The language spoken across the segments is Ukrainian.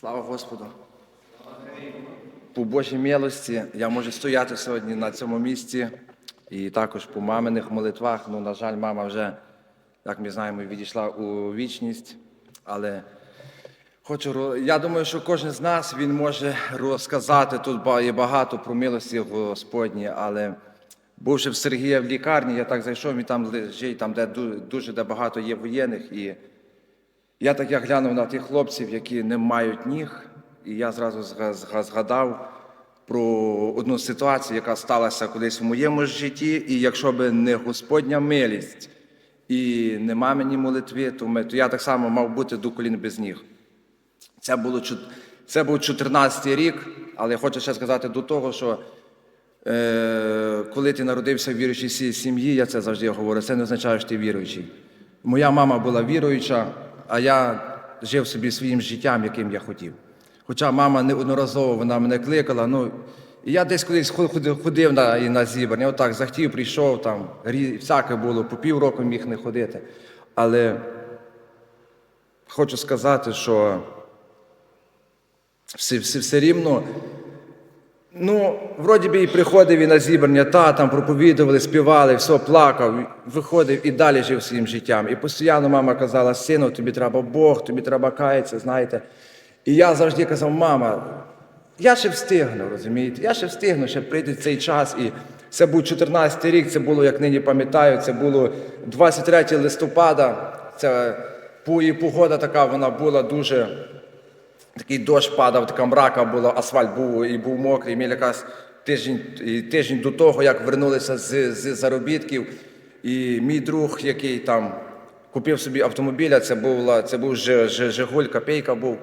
Слава Господу! По Божій милості я можу стояти сьогодні на цьому місці і також по маминих молитвах. Ну, на жаль, мама вже, як ми знаємо, відійшла у вічність. Але хочу, я думаю, що кожен з нас він може розказати тут є багато про милості Господні, але бувши в Сергія в лікарні, я так зайшов, він там лежить, там де дуже де багато є воєнних. І я так як глянув на тих хлопців, які не мають ніг, і я зразу зга- зга- згадав про одну ситуацію, яка сталася колись в моєму житті, і якщо б не Господня милість і не мамині молитви, то, ми, то я так само мав бути до колін без ніг. Це, було, це був 14 рік, але я хочу ще сказати до того, що е, коли ти народився в віруючій сім'ї, я це завжди говорю, це не означає, що ти віруючий. Моя мама була віруюча, а я жив собі своїм життям, яким я хотів. Хоча мама неодноразово вона мене кликала, ну, і я десь колись ходив, на, і на зібрання, отак захотів, прийшов, там, всяке було, по півроку міг не ходити. Але хочу сказати, що все, все, все рівно. Ну, вроді би і приходив і на зібрання, та там проповідували, співали, все, плакав, виходив і далі жив своїм життям. І постійно мама казала, сину, тобі треба Бог, тобі треба каятися, знаєте. І я завжди казав, мама, я ще встигну, розумієте? Я ще встигну, ще прийде цей час. І це був 14 рік, це було, як нині пам'ятаю, це було 23 листопада. Це і погода така, вона була дуже. Такий дощ падав, така мрака була, асфальт був і був мокрий. Ми якраз тиждень, тиждень до того, як вернулися з, з заробітків, і мій друг, який там купив собі автомобіля, це була, це був Ж- Ж- Жигуль, копейка був.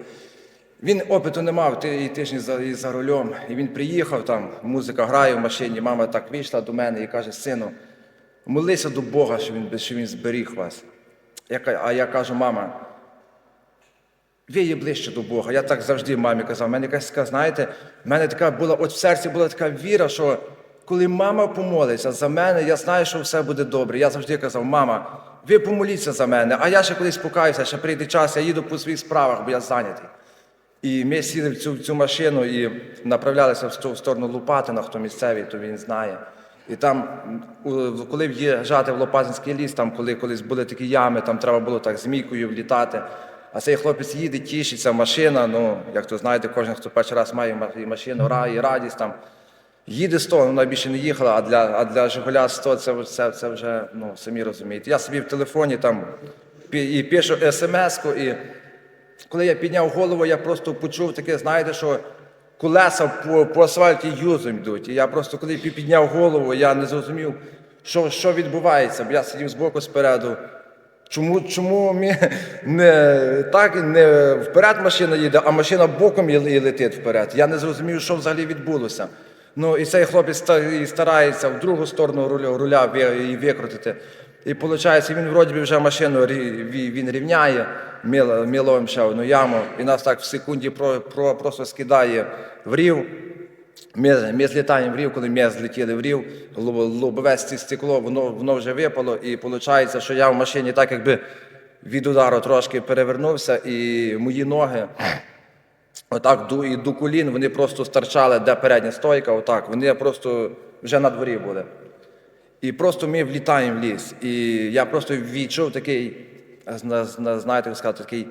Він опиту не мав, і тиждень за, і за рулем. І він приїхав, там музика грає в машині. Мама так вийшла до мене і каже: сину, молися до Бога, що він, що він зберіг вас. Я а я кажу, мама, ви є ближче до Бога. Я так завжди мамі казав. У мене якась така, знаєте, в мене така була, от в серці була така віра, що коли мама помолиться за мене, я знаю, що все буде добре. Я завжди казав, мама, ви помоліться за мене, а я ще колись покаюся, ще прийде час, я їду по своїх справах, бо я зайнятий. І ми сіли в цю, в цю машину і направлялися в в сторону Лопатина, хто місцевий, то він знає. І там, коли в'їжджати в Лопатинський ліс, там, коли колись були такі ями, там треба було так змійкою влітати. А цей хлопець їде, тішиться, машина, ну, як то знаєте, кожен, хто перший раз має машину, ра, і радість там. Їде 100, ну, вона більше не їхала, а для, а для Жигуля 100 це, це, це вже, ну, самі розумієте. Я собі в телефоні там і пишу смс-ку, і коли я підняв голову, я просто почув таке, знаєте, що колеса по, по асфальті юзом йдуть. І я просто, коли підняв голову, я не зрозумів, що, що відбувається. Бо я сидів збоку спереду. Чому, чому не так не вперед машина їде, а машина боком і летить вперед? Я не зрозумів, що взагалі відбулося. Ну і цей хлопець старається в другу сторону руля, руля викрутити. І виходить, він вроді би вже машину він рівняє, ми, ловимо ще одну яму, і нас так в секунді про, про, просто скидає в рів. Ми, ми злітаємо в рів, коли ми злетіли в рів, лоб- лобове стекло, воно, воно вже випало, і виходить, що я в машині так якби від удару трошки перевернувся, і мої ноги отак до, і до колін, вони просто старчали, де передня стойка, отак, вони просто вже на дворі були. І просто ми влітаємо в ліс. І я просто відчув такий, зна- зна- знаєте, як сказати, такий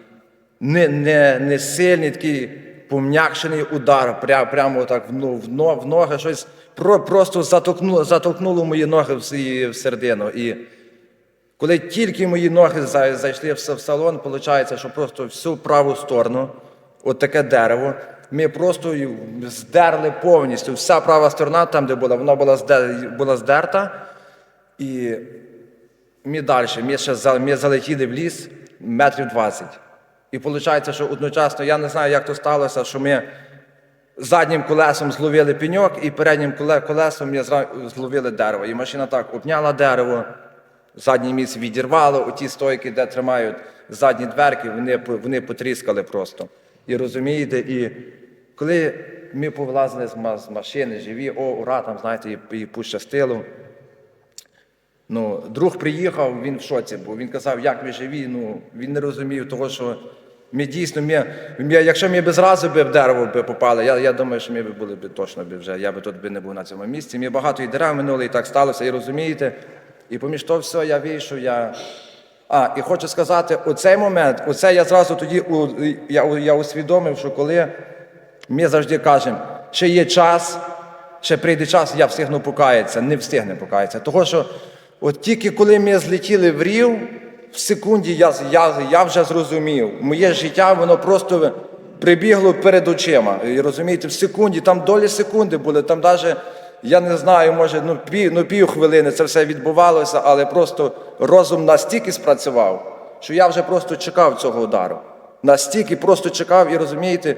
не, не, не сильний, такий пом'якшений удар, пря, прямо так в, ну- в, в ноги, щось про, просто затолкнуло, затолкнуло мої ноги в, в середину. І коли тільки мої ноги зайшли в, в салон, виходить, що просто всю праву сторону, от таке дерево, ми просто здерли повністю. Вся права сторона, там, де була, вона була, була здерта. І ми далі, ми ще ми залетіли в ліс метрів 20. І виходить, що одночасно, я не знаю, як то сталося, що ми заднім колесом зловили пеньок, і переднім колесом ми зловили дерево. І машина так обняла дерево, задній міст відірвало, оті стойки, де тримають задні дверки, вони, вони потріскали просто. І розумієте, і коли ми повилазили з машини, живі, о, ура, там, знаєте, і, пощастило. Ну, друг приїхав, він в шоці був. Він казав, як ви живі. Ну, він не розумів того, що Ми дійсно, ми, ми, якщо ми б зразу би в дерево би попали, я, я думаю, що ми б були б точно б вже, я би тут би не був на цьому місці. Ми багато і дерев минули, і так сталося, і розумієте. І поміж того все я вийшов, я. А, і хочу сказати, у цей момент, оце я зразу тоді у, я, я усвідомив, що коли ми завжди кажемо, ще є час, ще прийде час, я встигну покаятися, не встигне покаятися. Того, що от тільки коли ми злетіли в рів, в секунді я, я, я вже зрозумів, моє життя, воно просто прибігло перед очима. І розумієте, в секунді, там долі секунди були, там навіть, я не знаю, може, ну, пів, ну, пів хвилини це все відбувалося, але просто розум настільки спрацював, що я вже просто чекав цього удару. Настільки просто чекав і розумієте,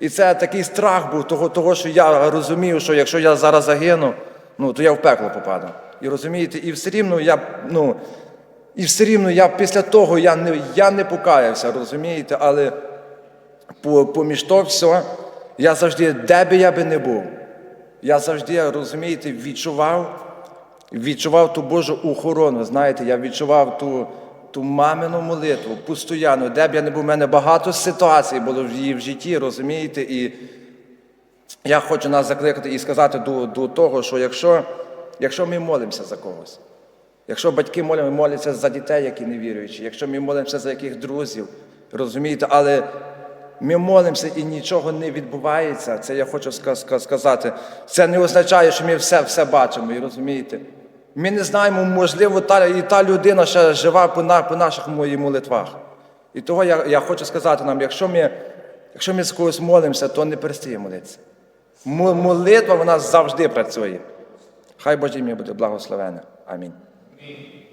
і це такий страх був того, того, що я розумів, що якщо я зараз загину, ну, то я в пекло попаду. І розумієте, і все рівно я, ну, і все рівно я після того я не, я не покаявся, розумієте, але поміж то все, я завжди, де би я би не був, я завжди, розумієте, відчував, відчував ту Божу охорону. Знаєте, я відчував ту, ту мамину молитву постійно, де б я не був, у мене багато ситуацій було в її в житті, розумієте, і я хочу нас закликати і сказати до, до того, що якщо, якщо ми молимося за когось, якщо батьки моляться за дітей, які не віруючі, якщо ми молимося за яких друзів, розумієте, але ми молимося і нічого не відбувається, це я хочу ска- ска- сказати. Це не означає, що ми все, все бачимо, і розумієте. Ми не знаємо, можливо, та, і та людина ще жива по, на, по наших моїх молитвах. І того я, я хочу сказати нам, якщо ми, якщо ми з когось молимося, то не перестає молитися. Мо- Молитва вона завжди працює. Хай Боже ім'я буде благословене. Амінь. Amen.